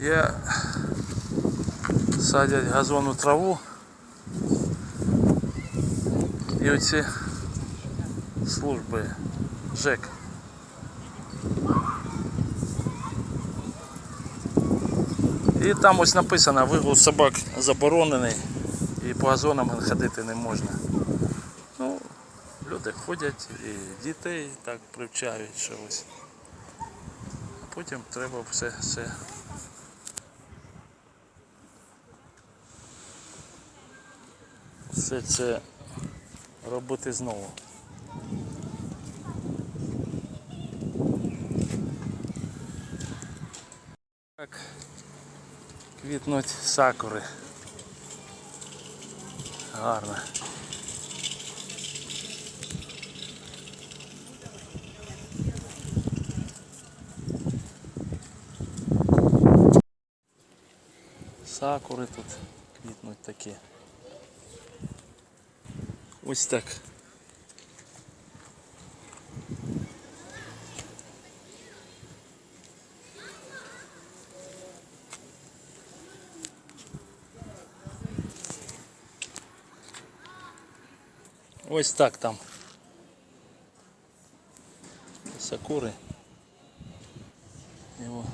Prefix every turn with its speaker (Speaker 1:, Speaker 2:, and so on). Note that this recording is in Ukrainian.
Speaker 1: Я садять газонну траву. І оці служби ЖЕК. І там ось написано, вигул собак заборонений і по газонам ходити не можна. Ну, люди ходять і дітей так привчають, що ось. Потім треба все, все все це робити знову. Так квітнуть сакури. Гарно. Сакури тут квітнуть такі. Ось так. Ось так там. Сакури. Його